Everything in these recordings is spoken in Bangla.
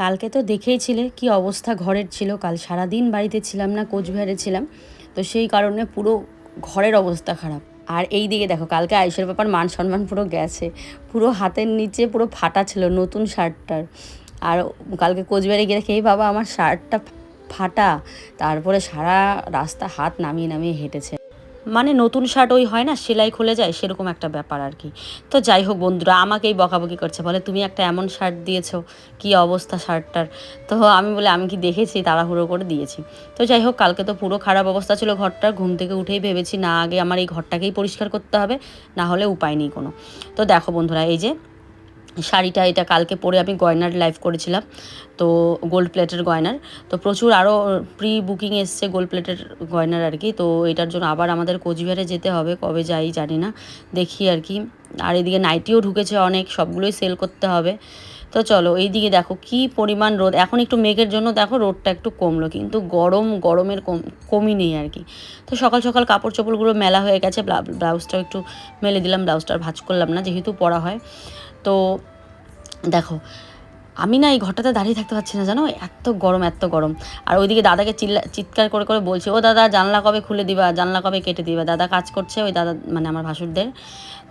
কালকে তো দেখেইছিলে কি অবস্থা ঘরের ছিল, কাল সারাদিন বাড়িতে ছিলাম না, কোচবিহারে ছিলাম। তো সেই কারণে পুরো ঘরের অবস্থা খারাপ। আর এই দিকে দেখো, কালকে আয়ুষের ব্যাপার মান সম্মান পুরো গেছে। পুরো হাতের নিচে পুরো ফাটা ছিল নতুন শার্টটার। আর কালকে কোচবিহারে গিয়ে দেখি, এই বাবা, আমার শার্টটা ফাটা। তারপরে সারা রাস্তা হাত নামিয়ে নামিয়ে হেঁটেছে। মানে নতুন শার্ট ওই হয় না, সেলাই খুলে যায়, সেরকম একটা ব্যাপার আর কি। তো যাই হোক বন্ধুরা, আমাকেই বকাবকি করছে, বলে তুমি একটা এমন শার্ট দিয়েছ, কি অবস্থা শার্টটার তো আমি বলে, আমি কি দেখেছি, তাড়াহুড়ো করে দিয়েছি। তো যাই হোক, কালকে তো পুরো খারাপ অবস্থা ছিল ঘরটার, ঘুম থেকে উঠেই ভেবেছি না, আগে আমার এই ঘরটাকেই পরিষ্কার করতে হবে, না হলে উপায় নেই কোনো। তো দেখো বন্ধুরা, এই যে শাড়িটা এটা কালকে পরে আমি গয়নার লাইভ করেছিলাম, তো গোল্ড প্লেটের গয়নার। তো প্রচুর আরও প্রি বুকিং এসছে গোল্ড প্লেটের গয়নার আর কি, তো এটার জন্য আবার আমাদের কোচবিহারে যেতে হবে, কবে যাই জানি না, দেখি আর কি। আর এদিকে নাইটিও ঢুকেছে অনেক, সবগুলোই সেল করতে হবে। তো চলো এইদিকে দেখো কি পরিমাণ রোদ, এখন একটু মেঘের জন্য দেখো রোদটা একটু কমলো, কিন্তু গরম, গরমের কম, কমই নেই আর কি। তো সকাল সকাল কাপড় চোপড়গুলো মেলা হয়ে গেছে ব্লাউজটাও একটু মেলে দিলাম ব্লাউজটার ভাজ করলাম না, যেহেতু পরা হয়। তো দেখো, আমি না এই ঘরটাতে দাঁড়িয়ে থাকতে পারছি না, জানো? এত গরম এত গরম। আর ওইদিকে দাদাকে চিল্লা, চিৎকার করে করে বলছে, ও দাদা, জানলা কবে খুলে দিবা? জানলা কবে কেটে দিবা? দাদা কাজ করছে ওই দাদা মানে আমার ভাসুরদের।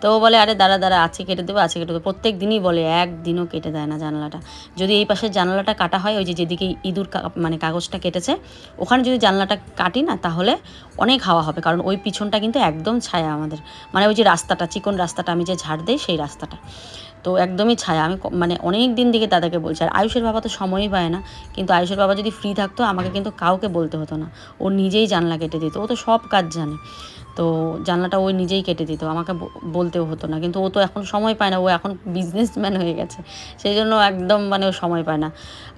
তো বলে, আরে দাঁড়া দাঁড়া, আছে কেটে দেবো, আছে কেটে দেবো। প্রত্যেক দিনই বলে, একদিনও কেটে দেয় না জানলাটা। যদি এই পাশের জানলাটা কাটা হয়, ওই যে যেদিকে ইঁদুর মানে কাগজটা কেটেছে, ওখানে যদি জানলাটা কাটি না, তাহলে অনেক হাওয়া হবে। কারণ ওই পিছনটা কিন্তু একদম ছায়া আমাদের। মানে ওই যে রাস্তাটা, চিকন রাস্তাটা, আমি যে ঝাড় দেই, সেই রাস্তাটা। তো একদমই ছায়া। আমি মানে অনেক দিন থেকে দাদাকে বলছি, আর আয়ুষের বাবা তো সময়ই পায় না। কিন্তু আয়ুষের বাবা যদি ফ্রি থাকতো, আমাকে কিন্তু কাউকে বলতে হতো না। ও নিজেই জানলা কেটে দিত। ও তো সব কাজ জানে। তো জানলাটা ওই নিজেই কেটে দিত, আমাকে বলতেও হতো না। কিন্তু ও তো এখন সময় পায় না, ও এখন বিজনেসম্যান হয়ে গেছে। সেই জন্য একদম মানে ও সময় পায় না।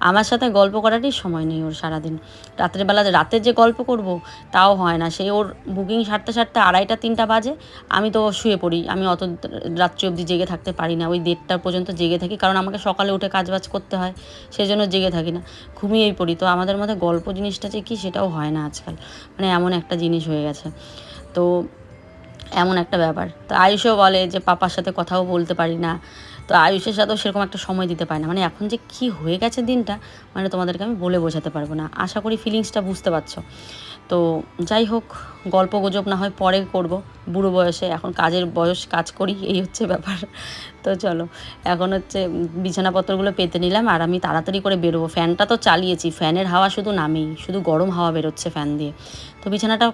আমার সাথে গল্প করারই সময় নেই ওর সারাদিন। রাত্রেবেলা রাতে যে গল্প করব তাও হয় না। সেই ওর বুকিং সারতে সারতে আড়াইটা, তিনটা বাজে। আমি তো শুয়ে পড়ি। আমি অত রাত্রি অবধি জেগে থাকতে পারি না। ওই দেড়টা পর্যন্ত জেগে থাকি, কারণ আমাকে সকালে উঠে কাজবাজ করতে হয়। সেই জন্য জেগে থাকি না। ঘুমিয়েই পড়ি। তো আমাদের মধ্যে গল্প জিনিসটা যে কি সেটাও হয় না আজকাল। মানে এমন একটা জিনিস হয়ে গেছে। তো এমন একটা ব্যাপার। তো আয়ুষও বলে যে পাপার সাথে কথাও বলতে পারি না। তো আয়ুষের সাথেও সেরকম একটা সময় দিতে পারি না। মানে এখন যে কি হয়ে গেছে দিনটা মানে তোমাদেরকে আমি বলে বোঝাতে পারব না। আশা করি ফিলিংসটা বুঝতে পারছ। তো যাই হোক, গল্প গুজব না হয় পরে করব। বুড়ো বয়সে এখন কাজের বয়স, কাজ করি, এই হচ্ছে ব্যাপার। তো চলো, এখন হচ্ছে বিছানাপত্রগুলো পেতে নিলাম আর আমি তাড়াতাড়ি করে বেরোবো। ফ্যানটা তো চালিয়েছি, ফ্যানের হাওয়া শুধু নামেই, শুধু গরম হাওয়া বেরোচ্ছে ফ্যান দিয়ে। তো বিছানাটা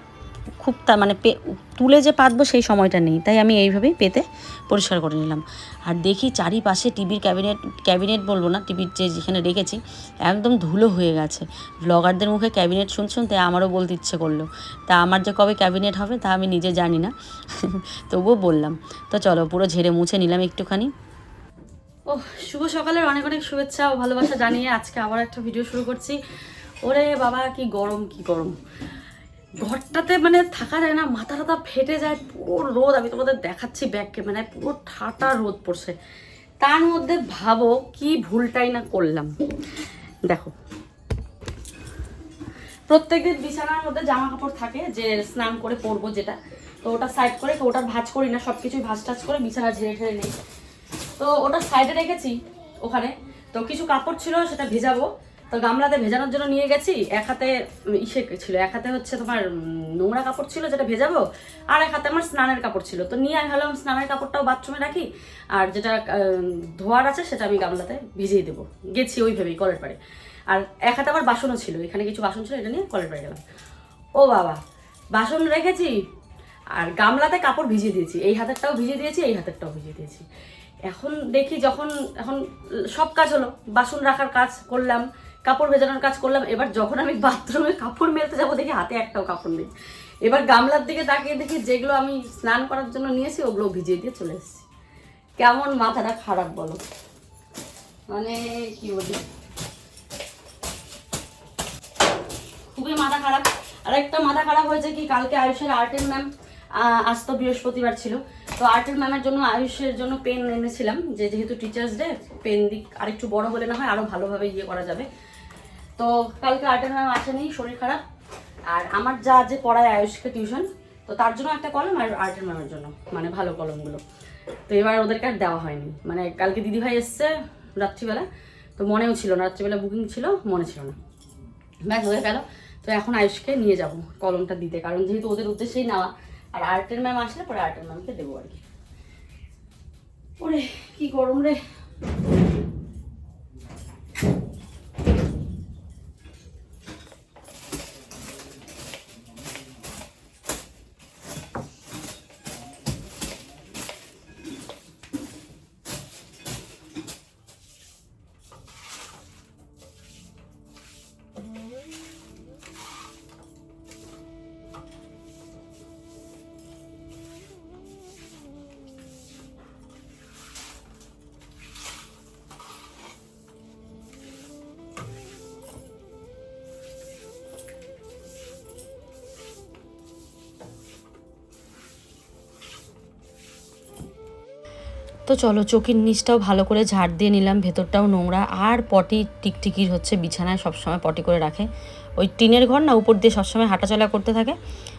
খুব তা মানে পে, তুলে যে পাতবো সেই সময়টা নেই। তাই আমি এইভাবেই পেতে পরিষ্কার করে নিলাম। আর দেখি চারিপাশে টিভির ক্যাবিনেট ক্যাবিনেট বলব না, টিভির যে যেখানে রেখেছি, একদম ধুলো হয়ে গেছে। ব্লগারদের মুখে ক্যাবিনেট শুন শুনতে আমারও বলতে ইচ্ছে করল। তা আমার যে কবে ক্যাবিনেট হবে তা আমি নিজে জানি না। তবুও বললাম। তো চলো পুরো ঝেড়ে মুছে নিলাম একটুখানি। ও শুভ সকালের অনেক অনেক শুভেচ্ছা ও ভালোবাসা জানিয়ে আজকে আবার একটা ভিডিও শুরু করছি। ওরে বাবা, কি গরম কি গরম। ঘরটাতে মানে থাকা যায় না মাথা টাথা ফেটে যায়, পুরো রোদ। আমি তোমাদের দেখাচ্ছি ব্যাক ক্যামেরায় পুরো ঠাটা রোদ পড়ছে। তার মধ্যে ভাবো কি ভুলটাই না করলাম। দেখো। প্রত্যেকদিন বিছানার মধ্যে জামা কাপড় থাকে, যে স্নান করে পরবো যেটা। তো ওটা সাইড করে, তো ওটা ভাঁজ করি না সব কিছুই ভাঁজ টাজ করে বিছানা ঝেড়ে ঝেড়ে নেই। তো ওটা সাইডে রেখেছি, ওখানে। তো কিছু কাপড় ছিল, সেটা ভেজাবো। তো গামলাতে ভেজানোর জন্য নিয়ে গেছি। এক হাতে ইসে ছিল, এক হাতে হচ্ছে তোমার নোংরা কাপড় ছিল যেটা ভেজাবো, আর এক হাতে আমার স্নানের কাপড় ছিল। তো নিয়ে আমি ভাবলাম স্নানের কাপড়টাও বাথরুমে রাখি, আর যেটা ধোয়ার আছে সেটা আমি গামলাতে ভিজিয়ে দেবো। গেছি ওইভাবেই কলের পাড়ে। আর এক হাতে আবার বাসনও ছিল, এখানে কিছু বাসন ছিল, এটা নিয়ে কলের পাড়ে গেলাম। ও বাবা, বাসন রেখেছি, আর গামলাতে কাপড় ভিজিয়ে দিয়েছি। এই হাতেরটাও ভিজিয়ে দিয়েছি, এই হাতেরটাও ভিজিয়ে দিয়েছি। এখন দেখি যখন, এখন সব কাজ হলো, বাসন রাখার কাজ করলাম। কাপড় ভেজানোর কাজ করলাম, এবার যখন আমি বাথরুমে কাপড় মেলতে যাব, দেখি হাতে একটাও কাপড় নেই। এবার গামলার দিকে তাকিয়ে দেখি যেগুলো আমি স্নান করার জন্য নিয়েছি ওগুলো ভিজিয়ে দিয়ে চলে এসেছি। কেমন মাথাটা খারাপ বলো? মানে কি বলি খুবই মাথা খারাপ। আর একটা মাথা খারাপ হয়েছে কি, কালকে আয়ুষের আর্টের ম্যাম আজ তো বৃহস্পতিবার ছিল। তো আর্টের ম্যামের জন্য আয়ুষের জন্য পেন এনেছিলাম, যে যেহেতু টিচার্স ডে পেন দিক আরেকটু বড় হলে না হয় আরও ভালোভাবে ইয়ে করা যাবে। তো কালকে আর্টের ম্যাম আসেনি, শরীর খারাপ। আর আমার যা যে পড়ায় আয়ুষকে টিউশন, তো তার জন্য একটা কলম আর আর্টের ম্যামের জন্য মানে ভালো কলমগুলো। তো এবার ওদেরকে আর দেওয়া হয়নি। মানে কালকে দিদিভাই এসছে রাত্রিবেলা, তো মনেও ছিল না, রাত্রিবেলা বুকিং ছিল, মনে ছিল না। ব্যাস, হয়ে গেল। তো এখন আয়ুষকে নিয়ে যাব কলমটা দিতে, কারণ যেহেতু ওদের উদ্দেশ্যেই নেওয়া, আর আর্টের ম্যাম আসলে পরে আর্টের ম্যামকে দেবো আর কি। ওরে, কি গরম রে। তো চলো চোখের নিচটাও ভালো করে ঝাড় দিয়ে নিলাম, ভেতরটাও নোংরা। আর পটি টিকটিকির হচ্ছে, বিছানায় সবসময় পটি করে রাখে। ওই টিনের ঘর না, উপর দিয়ে সবসময় হাঁটাচলা করতে থাকে।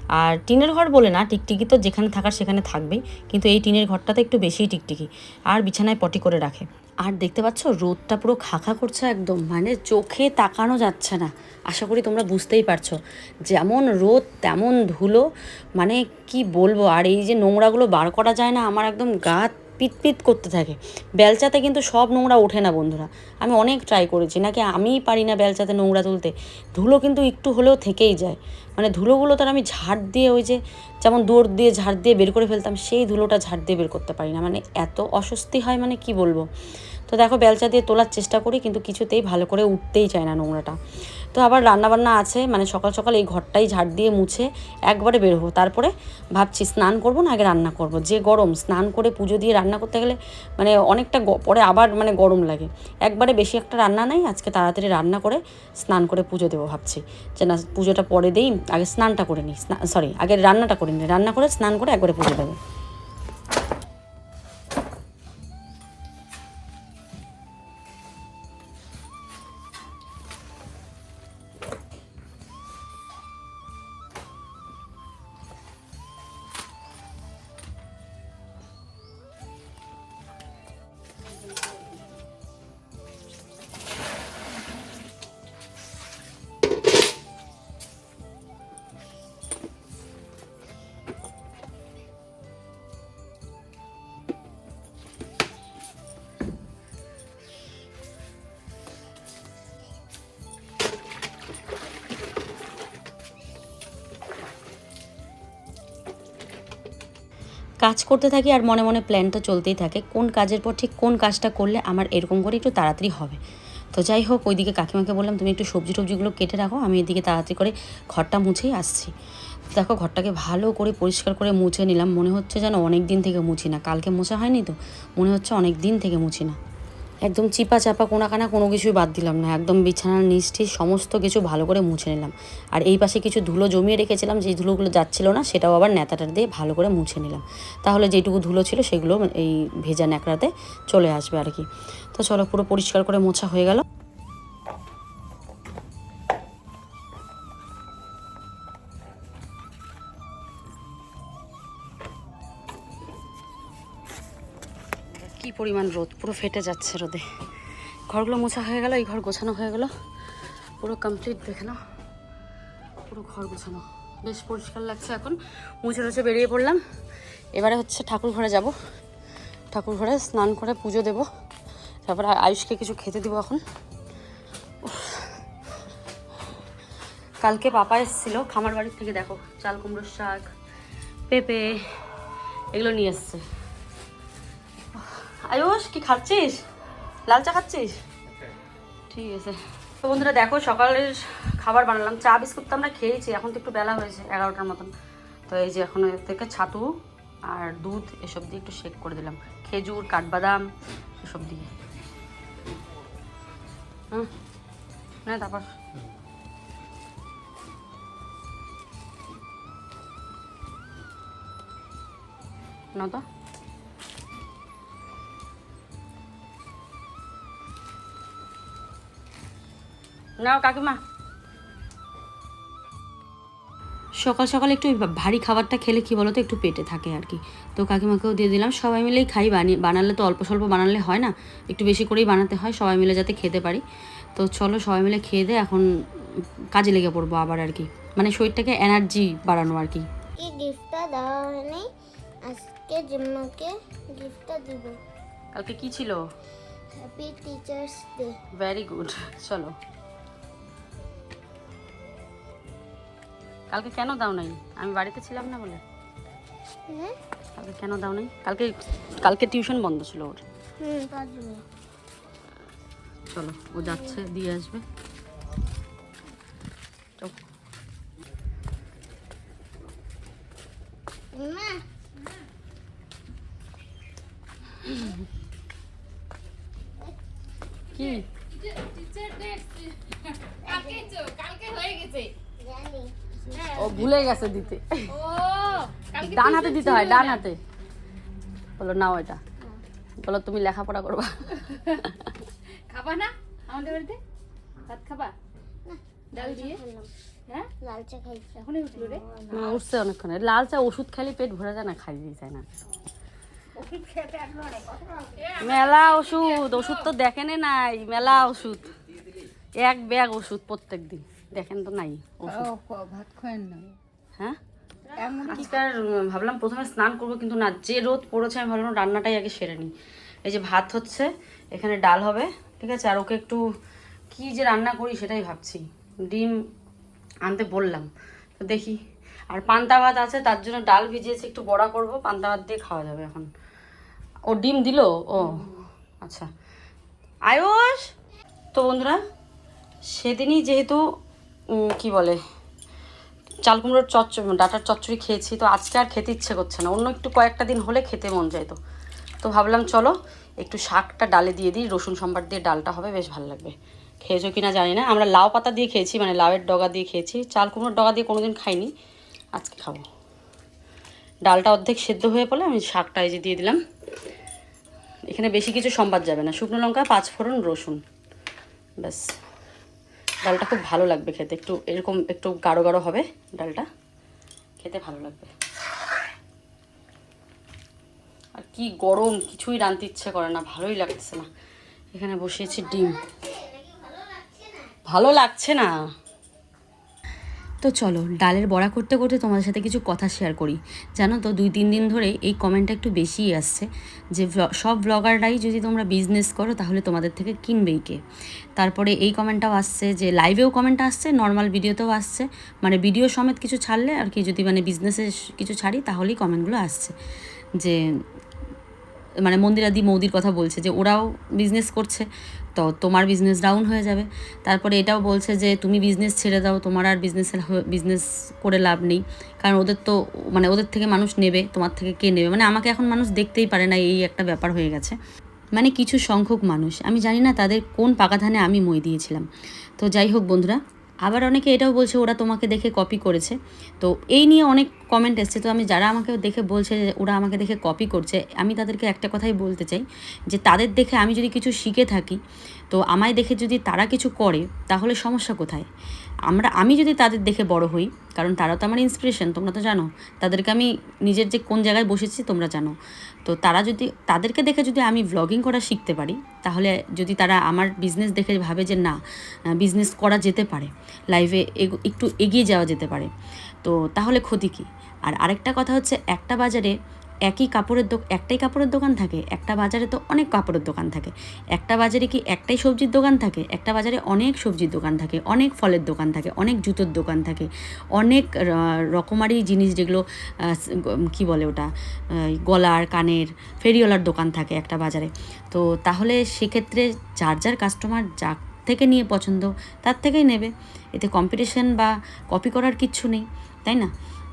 আর টিনের ঘর বলে না, টিকটিকি তো যেখানে থাকার সেখানে থাকবেই, কিন্তু এই টিনের ঘরটাতে একটু বেশিই টিকটিকি। আর বিছানায় পটি করে রাখে। আর দেখতে পাচ্ছ, রোদটা পুরো খাখা করছে একদম মানে চোখে তাকানো যাচ্ছে না। আশা করি তোমরা বুঝতেই পারছ। যেমন রোদ, তেমন ধুলো মানে কি বলব? আর এই যে নোংরাগুলো বার করা যায় না, আমার একদম গা পিতপিত করতে থাকে। বেলচাতে কিন্তু সব নোংরা ওঠে না বন্ধুরা। আমি অনেক ট্রাই করেছি। নাকি আমিই পারি না বেলচাতে নোংরা তুলতে। ধুলো কিন্তু একটু হলেও থেকেই যায়। মানে ধুলোগুলো তার আমি ঝাড় দিয়ে ওই যে যেমন দৌড় দিয়ে ঝাড় দিয়ে বের করে ফেলতাম, সেই ধুলোটা ঝাড় দিয়ে বের করতে পারি না। মানে এত অস্বস্তি হয় মানে কি বলব? তো দেখো বেলচা দিয়ে তোলার চেষ্টা করি, কিন্তু কিছুতেই ভালো করে উঠতেই চায় না নোংরাটা। তো আবার রান্নাবান্না আছে মানে সকাল সকাল এই ঘরটাই ঝাড় দিয়ে মুছে একবারে বের হব। তারপরে ভাবছি স্নান করব না আগে রান্না করব। যে গরম, স্নান করে পুজো দিয়ে রান্না করতে গেলে মানে অনেকটা পরে আবার মানে গরম লাগে। একবারে বেশি একটা রান্না নাই, আজকে তাড়াতাড়ি রান্না করে স্নান করে পুজো দেবো ভাবছি। যে না, পুজোটা পরে দেই, আগে স্নানটা করে নিই সরি আগে রান্নাটা করে নিই, রান্না করে স্নান করে একবারে পুজো দেবো। কাজ করতে থাকি আর মনে মনে প্ল্যান তো চলতেই থাকে, কোন কাজের পর ঠিক কোন কাজটা করলে আমার এরকম করে একটু তাড়াতাড়ি হবে। তো যাই হোক, ওইদিকে কাকিমাকে বললাম, তুমি একটু সবজি টবজিগুলো কেটে রাখো, আমি এদিকে তাড়াতাড়ি করে ঘরটা মুছেই আসছি। দেখো, ঘরটাকে ভালো করে পরিষ্কার করে মুছে নিলাম, মনে হচ্ছে যেন অনেক দিন থেকে মুছি না। কালকে মোছা হয়নি তো? মনে হচ্ছে অনেক দিন থেকে মুছি না। একদম চিপা চাপা কোনাকানা কোনো কিছুই বাদ দিলাম না। একদম বিছানার নিচটি সমস্ত কিছু ভালো করে মুছে নিলাম। আর এই পাশে কিছু ধুলো জমিয়ে রেখেছিলাম, যেই ধুলোগুলো যাচ্ছিল না, সেটাও আবার ন্যাতাটা দিয়ে ভালো করে মুছে নিলাম। তাহলে যেটুকু ধুলো ছিল সেগুলো এই ভেজা ন্যাকড়াতে চলে আসবে আর কি। তো চলো পুরো পরিষ্কার করে মোছা হয়ে গেল। পরিমাণ রোদ, পুরো ফেটে যাচ্ছে রোদে। ঘরগুলো মোছা হয়ে গেল, এই ঘর গোছানো হয়ে গেল। পুরো কমপ্লিট দেখে নাও। পুরো ঘর গোছানো। বেশ পরিষ্কার লাগছে এখন। মুছে টুছে বেরিয়ে পড়লাম। এবারে হচ্ছে ঠাকুর ঘরে যাব। ঠাকুর ঘরে স্নান করে পুজো দেব। তারপরে আয়ুষকে কিছু খেতে দিব এখন। কালকে পাপা এসেছিল, খামার বাড়ির থেকে দেখো, চাল কুমড়োর শাক, পেঁপে, এগুলো নিয়ে এসছে। আয়ুষ, কি খাচ্ছিস? লাল চা খাচ্ছিস? ঠিক আছে। তো বন্ধুরা, দেখো, সকালের খাবার বানালাম। চা, বিস্কুট তো আমরা খেয়েছি এখন তো একটু বেলা হয়েছে, এগারোটার মতন। তো এই যে এখন থেকে ছাতু আর দুধ, এসব দিয়ে একটু শেক করে দিলাম। খেজুর, কাঠবাদাম, এসব দিয়ে। হুম, না তারপর। না তো। নাও কাকিমা। সকাল সকাল একটু ভারী খাবারটা খেলে কি বলতো একটু পেটে থাকে আর কি। তো কাকিমাকেও দিয়ে দিলাম সবাই মিলেই খাই বানিয়ে বানালে তো অল্প স্বল্প বানালে হয় না একটু বেশি করেই বানাতে হয় সবাই মিলে যাতে খেতে পারি। তো চলো সবাই মিলে খেয়ে দিয়ে এখন কাজে লেগে পড়ব আবার আর কি। মানে শরীরটাকে এনার্জি বাড়ানো আর কি। কি গিফটটা দেওয়া হয়নি আজকে জিম্মাকে গিফটটা দিব। কালকে কি ছিল? Happy teachers day very good চলো। কালকে কেন দাও নাই আমি বাড়িতে ছিলাম না বলে কালকে কেন দাও নাই কালকে কালকে টিউশন বন্ধ ছিল ওর চলো ও যাচ্ছে দিয়ে আসবে চল। মা কি জানি ও ভুলে গেছে দিতে। ডান হাতে দিতে হয় ডান হাতে বলো নাও এটা। বলো তুমি লেখাপড়া করবা? খাবা না আমাদের বাড়িতে? ভাত খাবা? ডাল দিয়ে? হ্যাঁ? লাল চা খাইছি। এখনই উঠল রে? হুম, উঠছে অনেকক্ষণ। লাল চা ওষুধ খালি পেট ভরে যায় না খাই দিয়ে যায় না। মেলা ওষুধ ওষুধ তো দেখেনে নাই মেলা ওষুধ। এক ব্যাগ ওষুধ প্রত্যেক দিন দেখেন তো নাই। ভাত খায়েন না হ্যাঁ? আজকাল ভাবলাম প্রথমে স্নান করব কিন্তু না যে রোদ পড়েছে আমি ভাবলাম রান্নাটাই আগে সেরে নিই। এই যে ভাত হচ্ছে এখানে ডাল হবে ঠিক আছে? আর ওকে একটু কি যে রান্না করি সেটাই ভাবছি। ডিম আনতে বললাম তো দেখি। আর পান্তা ভাত আছে তার জন্য ডাল ভিজিয়েছি একটু বড়া করব পান্তা ভাত দিয়ে খাওয়া যাবে এখন। ও ডিম দিল? ও আচ্ছা। আয়ুষ! তো বন্ধুরা সেদিনই যেহেতু কি বলে? চাল কুমড়োর চচ্চ ডাটার চচ্চড়ি খেয়েছি, তো আজকে আর খেতে ইচ্ছে করছে না। অন্য একটু কয়েকটা দিন হলে খেতে মন যায় তো। তো ভাবলাম চলো, একটু শাকটা ডালে দিয়ে দিই, রসুন সম্বার দিয়ে ডালটা হবে, বেশ ভালো লাগবে। খেয়েছো কিনা জানি না। আমরা লাউ পাতা দিয়ে খেয়েছি মানে লাউয়ের ডগা দিয়ে খেয়েছি। চাল কুমড়োর ডগা দিয়ে কোনোদিন খাইনি, আজকে খাব। ডালটা অর্ধেক সেদ্ধ হয়ে পড়লে আমি শাকটা এই যে দিয়ে দিলাম। এখানে বেশি কিছু সম্বাদ যাবে না। শুকনো লঙ্কা পাঁচ ফোড়ন রসুন। ব্যাস। ডালটা খুব ভালো লাগবে খেতে। একটু এরকম একটু গাঢ় গাঢ় হবে ডালটা। খেতে ভালো লাগবে। আর কি গরম, কিছুই রাঁধতে ইচ্ছে করে না, ভালোই লাগছে না। এখানে বসিয়েছি ডিম। ভালো লাগছে না? তো চলো, ডালের বড়া করতে করতে তোমাদের সাথে কিছু কথা শেয়ার করি। জানো তো, দুই তিন দিন ধরে এই কমেন্টটা একটু বেশিই আসছে যে সব ব্লগাররাই যদি তোমরা বিজনেস করো, তাহলে তোমাদের থেকে কিনবেই কে? তারপরে এই কমেন্টটাও আসছে যে লাইভেও কমেন্ট আসছে নর্মাল ভিডিওতেও আসছে। মানে ভিডিও সমেত কিছু ছাড়লে আর কি, যদি মানে বিজনেসে কিছু ছাড়ি, তাহলেই কমেন্টগুলো আসছে। যে মানে মন্দিরাদি মৌদির কথা বলছে যে ওরাও বিজনেস করছে, তো তোমার বিজনেস ডাউন হয়ে যাবে। তারপরে এটাও বলছে যে তুমি বিজনেস ছেড়ে দাও, তোমার আর বিজনেসের বিজনেস করে লাভ নেই। কারণ ওদের তো মানে ওদের থেকে মানুষ নেবে, তোমার থেকে কে নেবে? মানে আমাকে এখন মানুষ দেখতেই পারে না, এই একটা ব্যাপার হয়ে গেছে। মানে কিছু সংখ্যক মানুষ, আমি জানি না তাদের কোন পাকাধানে আমি মই দিয়েছিলাম। তো যাই হোক বন্ধুরা আবার অনেকে এটাও বলছে, ওরা তোমাকে দেখে কপি করেছে। তো এই নিয়ে অনেক কমেন্ট এসছে। তো আমি যারা আমাকে দেখে বলছে যে ওরা আমাকে দেখে কপি করছে, আমি তাদেরকে একটা কথাই বলতে চাই যে তাদের দেখে আমি যদি কিছু শিখে থাকি, তো আমায় দেখে যদি তারা কিছু করে, তাহলে সমস্যা কোথায়? আমরা, আমি যদি তাদের দেখে বড় হই, কারণ তারা তো আমার ইন্সপিরেশন তোমরা তো জানো, তাদেরকে আমি নিজের যে কোন জায়গায় বসেছি তোমরা জানো। তো তারা যদি, তাদেরকে দেখে যদি আমি ভ্লগিং করা শিখতে পারি, তাহলে যদি তারা আমার বিজনেস দেখে ভাবে যে না বিজনেস করা যেতে পারে লাইফে একটু এগিয়ে যাওয়া যেতে পারে, তো তাহলে ক্ষতি কী? আর আরেকটা কথা হচ্ছে, একটা বাজারে একই কাপড়ের দোক, একটাই কাপড়ের দোকান থাকে, একটা বাজারে তো অনেক কাপড়ের দোকান থাকে। একটা বাজারে কি একটাই সবজির দোকান থাকে? একটা বাজারে অনেক সবজির দোকান থাকে, অনেক ফলের দোকান থাকে, অনেক জুতোর দোকান থাকে, অনেক রকমারি জিনিস যেগুলো কি বলে ওটা গলার, কানের ফেরিওয়ালার দোকান থাকে একটা বাজারে। তো তাহলে সেক্ষেত্রে যার যার কাস্টমার যা থেকে নিয়ে পছন্দ, তার থেকেই নেবে। এতে কম্পিটিশন বা কপি করার কিচ্ছু নেই, তাই না?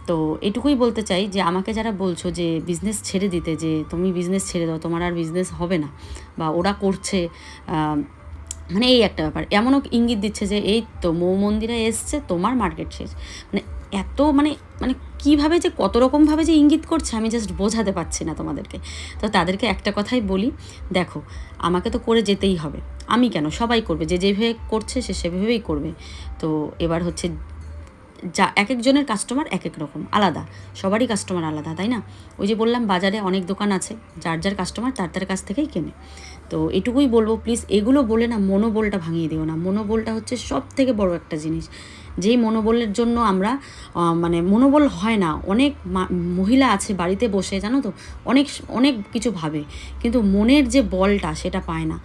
তো এটুকুই বলতে চাই যে আমাকে যারা বলছো যে বিজনেস ছেড়ে দিতে, যে তুমি বিজনেস ছেড়ে দাও, তোমার আর বিজনেস হবে না বা ওরা করছে মানে এই একটা ব্যাপার। এমনও ইঙ্গিত দিচ্ছে যে এই তো মৌ মন্দিরে এসছে, তোমার মার্কেট শেষ। মানে এত মানে মানে কীভাবে যে কত রকমভাবে যে ইঙ্গিত করছে আমি জাস্ট বোঝাতে পারছি না তোমাদেরকে। তো তাদেরকে একটা কথাই বলি, দেখো, আমাকে তো করে যেতেই হবে। আমি কেন? সবাই করবে, যে যেভাবে করছে সে সেভাবেই করবে। তো এবার হচ্ছে যা এক একজনের কাস্টমার এক এক রকম, আলাদা। সবারই কাস্টমার আলাদা, তাই না? ওই যে বললাম, বাজারে অনেক দোকান আছে, যার যার কাস্টমার তার তার কাছ থেকেই কেনে। তো এটুকুই বলব প্লিজ এগুলো বলে না, মনোবলটা ভাঙিয়ে দিও না। মনোবলটা হচ্ছে সব থেকে বড় একটা জিনিস। যেই মনোবলের জন্য আমরা মানে মনোবল হয় না, অনেক মহিলা আছে বাড়িতে বসে, জানো তো? অনেক অনেক কিছু ভাবে। কিন্তু মনের যে বলটা, সেটা পায় না।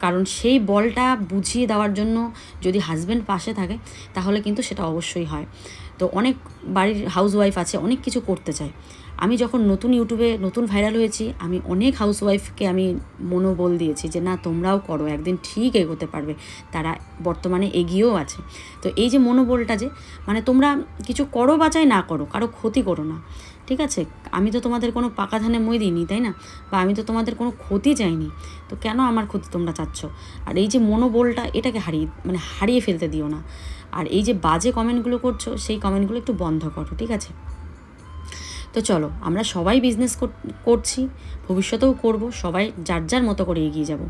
কারণ সেই বলটা বুঝিয়ে দেওয়ার জন্য যদি হাজব্যান্ড পাশে থাকে, তাহলে কিন্তু সেটা অবশ্যই হয়। তো অনেক বাড়ির হাউসওয়াইফ আছে, অনেক কিছু করতে চায়। আমি যখন নতুন ইউটিউবে নতুন ভাইরাল হয়েছি, আমি অনেক হাউসওয়াইফকে আমি মনোবল দিয়েছি যে, না, তোমরাও করো, একদিন ঠিক এগোতে পারবে। তারা বর্তমানে এগিয়েও আছে। তো এই যে মনোবলটা যে মানে তোমরা কিছু করো বাচাই না করো, কারও ক্ষতি করো না। ঠিক আছে? আমি তো তোমাদের কোনো পাকা ধানে মই দিইনি, তাই না? বা আমি তো তোমাদের কোনো ক্ষতি চাইনি। তো কেন আমার ক্ষতি তোমরা চাচ্ছ? আর এই যে মনোবলটা, এটাকে হারিয়ে মানে হারিয়ে ফেলতে দিও না। আর এই যে বাজে কমেন্টগুলো করছ, সেই কমেন্টগুলো একটু বন্ধ করো, ঠিক আছে? তো চলো, আমরা সবাই বিজনেস করছি, ভবিষ্যতেও করব, সবাই যার যার মতো করে এগিয়ে যাব।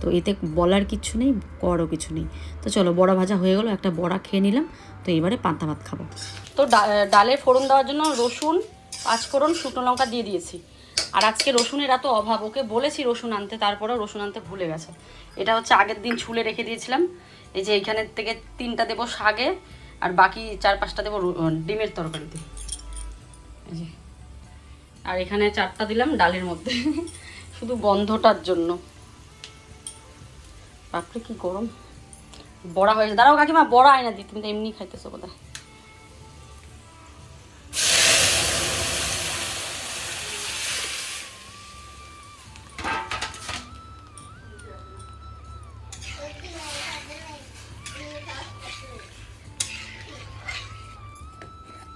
তো এতে বলার কিছু নেই করও কিছু নেই। তো চলো, বড়া ভাজা হয়ে গেলো, একটা বড়া খেয়ে নিলাম, তো এবারে পান্তা ভাত খাব। তো ডালে ফোড়ন দেওয়ার জন্য রসুন পাঁচ ফোড়ন শুকনো লঙ্কা দিয়ে দিয়েছি। আর আজকে রসুনের এত অভাব, ওকে বলেছি রসুন আনতে, তারপরেও রসুন আনতে ভুলে গেছে। এটা হচ্ছে আগের দিন ছুলে রেখে দিয়েছিলাম। এই যে এইখানের থেকে তিনটা দেবো শাগে, আর বাকি চার পাঁচটা দেবো ডিমের তরকারিতে। আর এখানে চারটা দিলাম ডালের মধ্যে। শুধু গন্ধটার জন্য। বাপরে, কি গরম। বড়া হয়েছে। দাঁড়াও কাকিমা, বড়া আয়না দিই তুমি তো এমনি খাইতেছো বোধহয়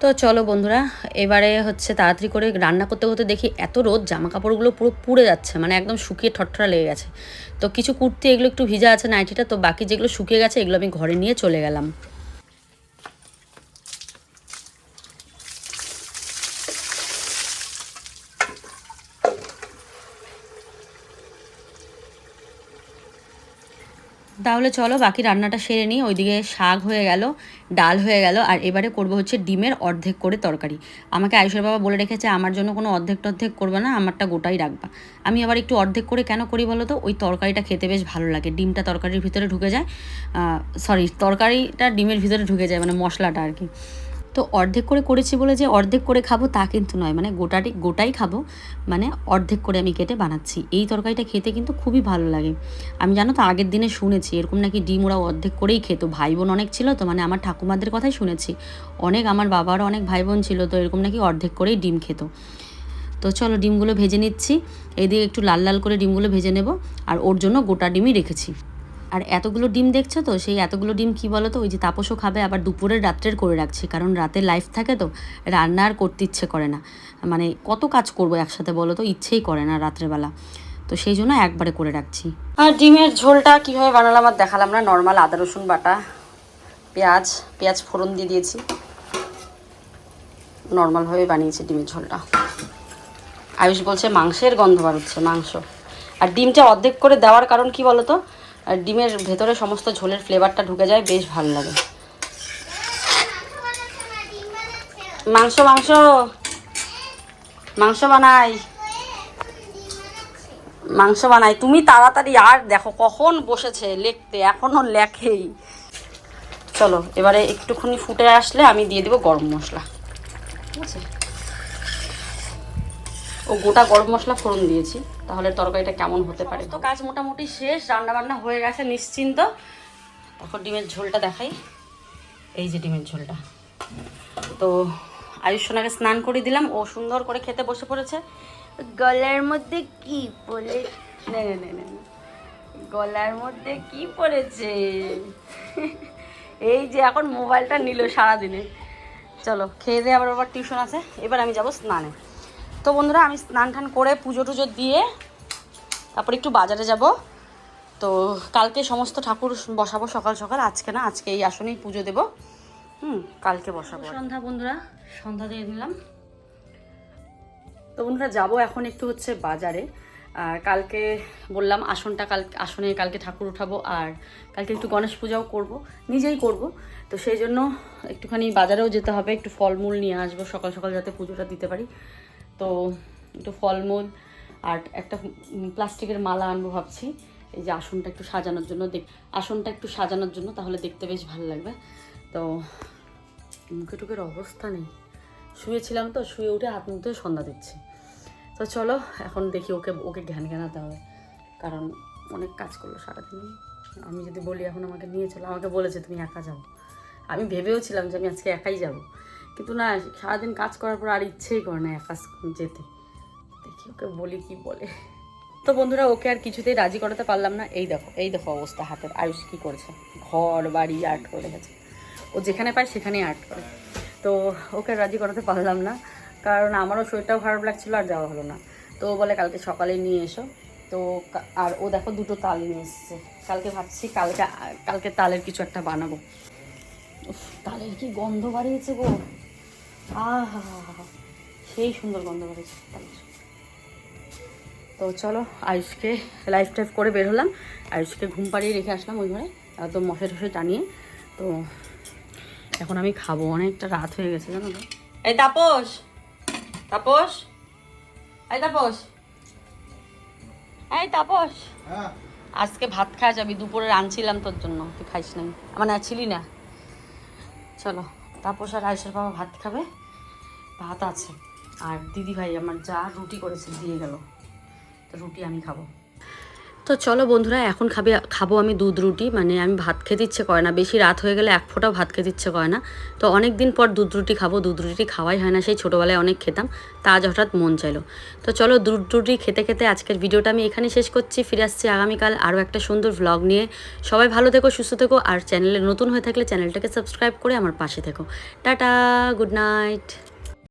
তো চলো বন্ধুরা, এবারে হচ্ছে তাড়াতাড়ি করে রান্না করতে করতে দেখি এত রোদ জামা কাপড়গুলো পুরো পুড়ে যাচ্ছে মানে একদম শুকিয়ে ঠট্টরা লেগে গেছে। তো কিছু কুর্তি, এগুলো একটু ভিজা আছে নাইটিটা, তো বাকি যেগুলো শুকিয়ে গেছে, এগুলো আমি ঘরে নিয়ে চলে গেলাম। তাহলে চলো বাকি রান্নাটা সেরে নিই। ওইদিকে শাক হয়ে গেল, ডাল হয়ে গেল, আর এবারে করব হচ্ছে ডিমের অর্ধেক করে তরকারি। আমাকে আয়ুষের বাবা বলে রেখেছে, আমার জন্য কোনো অর্ধেক টর্ধেক করবে না, আমারটা গোটাই রাখবা। আমি আবার একটু অর্ধেক করে কেন করি বলো তো? ওই তরকারিটা খেতে বেশ ভালো লাগে। ডিমটা তরকারির ভিতরে ঢুকে যায় সরি তরকারিটা ডিমের ভিতরে ঢুকে যায় মানে মশলাটা আর কি। তো অর্ধেক করে করেছি বলে যে অর্ধেক করে খাব তা কিন্তু নয়। মানে গোটাটি, গোটাই খাব মানে অর্ধেক করে আমি কেটে বানাচ্ছি। এই তরকারিটা খেতে কিন্তু খুবই ভালো লাগে। আমি জানো তো আগের দিনে শুনেছি, এরকম নাকি ডিম ওরা অর্ধেক করেই খেত। ভাই বোন অনেক ছিল তো মানে আমার ঠাকুমাদের কথাই শুনেছি। অনেক আমার বাবারও অনেক ভাই বোন ছিল তো, এরকম নাকি অর্ধেক করেই ডিম খেত। তো চলো ডিমগুলো ভেজে নিচ্ছি। এদিকে একটু লাল লাল করে ডিমগুলো ভেজে নেব। আর ওর জন্য গোটা ডিমই রেখেছি। আর এতগুলো ডিম দেখছ তো? সেই এতগুলো ডিম কি বলো তো ওই যে তাপসও খাবে, আবার দুপুরের রাত্রের করে রাখছি। কারণ রাতে লাইফ থাকে তো, রান্না আর করতে ইচ্ছে করে না। মানে কত কাজ করব একসাথে বলো তো? ইচ্ছেই করে না রাত্রেবেলা। তো সেই জন্য একবারে করে রাখছি। আর ডিমের ঝোলটা কীভাবে বানালাম আর দেখালাম না? নর্মাল আদা, রসুন, বাটা, পেঁয়াজ পেঁয়াজ ফোড়ন দিয়ে দিয়েছি। নর্মালভাবে বানিয়েছি ডিমের ঝোলটা। আয়ুষ বলছে, মাংসের গন্ধ বার হচ্ছে, মাংস। আর ডিমটা অর্ধেক করে দেওয়ার কারণ কি বলো তো আর ডিমের ভেতরে সমস্ত ঝোলের ফ্লেভারটা ঢুকে যায়, বেশ ভালো লাগে। মাংস মাংস। মাংস বানাই। মাংস বানাই। তুমি তাড়াতাড়ি আর দেখো কখন বসেছে লেখতে, এখনও লেখেই। চলো, এবারে একটুখানি ফুটে আসলে আমি দিয়ে দেবো গরম মশলা। ঠিক আছে? ও গোটা গরম মশলা ফোড়ন দিয়েছি। তাহলে তরকারিটা কেমন হতে পারে? তো কাজ মোটামুটি শেষ রান্না বান্না হয়ে গেছে নিশ্চিন্ত। তারপর ডিমের ঝোলটা দেখাই। এই যে ডিমের ঝোলটা। তো আয়ুষ্মাকে স্নান করে দিলাম। ও সুন্দর করে খেতে বসে পড়েছে। গলার মধ্যে কি বলে। গলার মধ্যে কি পড়েছে? এই যে এখন মোবাইলটা নিল সারাদিনে। চলো, খেয়ে দিয়ে আবার আবার টিউশন আছে। এবার আমি যাব স্নানে। তো বন্ধুরা আমি স্নান টান করে পুজো টুজো দিয়ে তারপর একটু বাজারে যাব। তো কালকে সমস্ত ঠাকুর বসাবো সকাল সকাল আজকে না আজকে এই আসনেই পুজো দেবো। হুম কালকে বসাবো। সন্ধ্যা বন্ধুরা সন্ধ্যা দিয়ে নিলাম তো বন্ধুরা যাব এখন একটু হচ্ছে বাজারে। আর কালকে বললাম আসনটা কাল আসনে কালকে ঠাকুর উঠাবো আর কালকে একটু গণেশ পূজাও করব নিজেই করব। তো সেই জন্য একটুখানি বাজারেও যেতে হবে একটু ফলমূল নিয়ে আসব সকাল সকাল যাতে পুজোটা দিতে পারি। তো একটু ফলমূল আর একটা প্লাস্টিকের মালা আনব ভাবছি। এই যে আসনটা একটু সাজানোর জন্য দেখ আসনটা একটু সাজানোর জন্য তাহলে দেখতে বেশ ভালো লাগবে। তো মুখে টুকের অবস্থা নেই। শুয়েছিলাম তো, শুয়ে উঠে হাত মুখ ধুয়ে সন্ধ্যা দিচ্ছি তো চলো, এখন দেখি ওকে ওকে জ্ঞান জ্ঞানাতে হবে। কারণ অনেক কাজ করল সারাদিন। আমি যদি বলি এখন আমাকে নিয়ে চলো, আমাকে বলেছে তুমি একা যাও। আমি ভেবেও ছিলাম যে আমি আজকে একাই যাব। কিন্তু না, সারাদিন কাজ করার পর আর ইচ্ছেই করে না একা যেতে। দেখি ওকে বলি কি বলে। তো বন্ধুরা, ওকে আর কিছুতেই রাজি করাতে পারলাম না। এই দেখো এই দেখো অবস্থা হাতের। আয়ুষ কি করেছে? ঘর, বাড়ি, আর্ট করে গেছে। ও যেখানে পায় সেখানেই আর্ট করে। তো ওকে রাজি করাতে পারলাম না। কারণ আমারও শরীরটাও খারাপ লাগছিল আর যাওয়া হলো না। তো বলে কালকে সকালে নিয়ে এসো। তো আর ও দেখো দুটো তাল নিয়ে এসছে। কালকে ভাবছি কালকে কালকে তালের কিছু একটা বানাবো। তালের কি গন্ধ বাড়িয়েছে গো। আহা সেই সুন্দর গন্ধ তালের তো চলো আয়ুষকে লাইফ টাইফ করে বের হলাম। আয়ুষকে ঘুম পাড়িয়ে রেখে আসলাম ওই ঘরে। একদম মশে টসে টানিয়ে তো এখন আমি খাব। অনেকটা রাত হয়ে গেছে জানো তো। এই তাপস! তাপস! এই তাপস! এই তাপস! আজকে ভাত খাওয়া যাবি দুপুরে রাঁধছিলাম তোর জন্য। তুই খাইস নাই। মানে ছিলি না। চলো। তাপস আর আয়সার বাবা ভাত খাবে। ভাত আছে। আর দিদি ভাই আমার যা রুটি করেছে, দিয়ে গেল। তো রুটি আমি খাব। তো চলো বন্ধুরা, এখন খাবে, খাব আমি দুধ রুটি। মানে আমি ভাত খেতে ইচ্ছে করে না। বেশি রাত হয়ে গেলে এক ফোঁটাও ভাত খেতে ইচ্ছে করে না। তো অনেক দিন পর দুধ রুটি খাব। দুধ রুটি খাওয়াই হয় না, সেই ছোটোবেলায় অনেক খেতাম। তা আজ হঠাৎ মন চাইলো। তো চলো দুধ রুটি খেতে খেতে আজকের ভিডিওটা আমি এখানে শেষ করছি। ফিরে আসছি আগামীকাল আরও একটা সুন্দর ভ্লগ নিয়ে। সবাই ভালো থেকো, সুস্থ থেকো। আর চ্যানেলে নতুন হয়ে থাকলে চ্যানেলটাকে সাবস্ক্রাইব করে আমার পাশে থেকো। Tata good night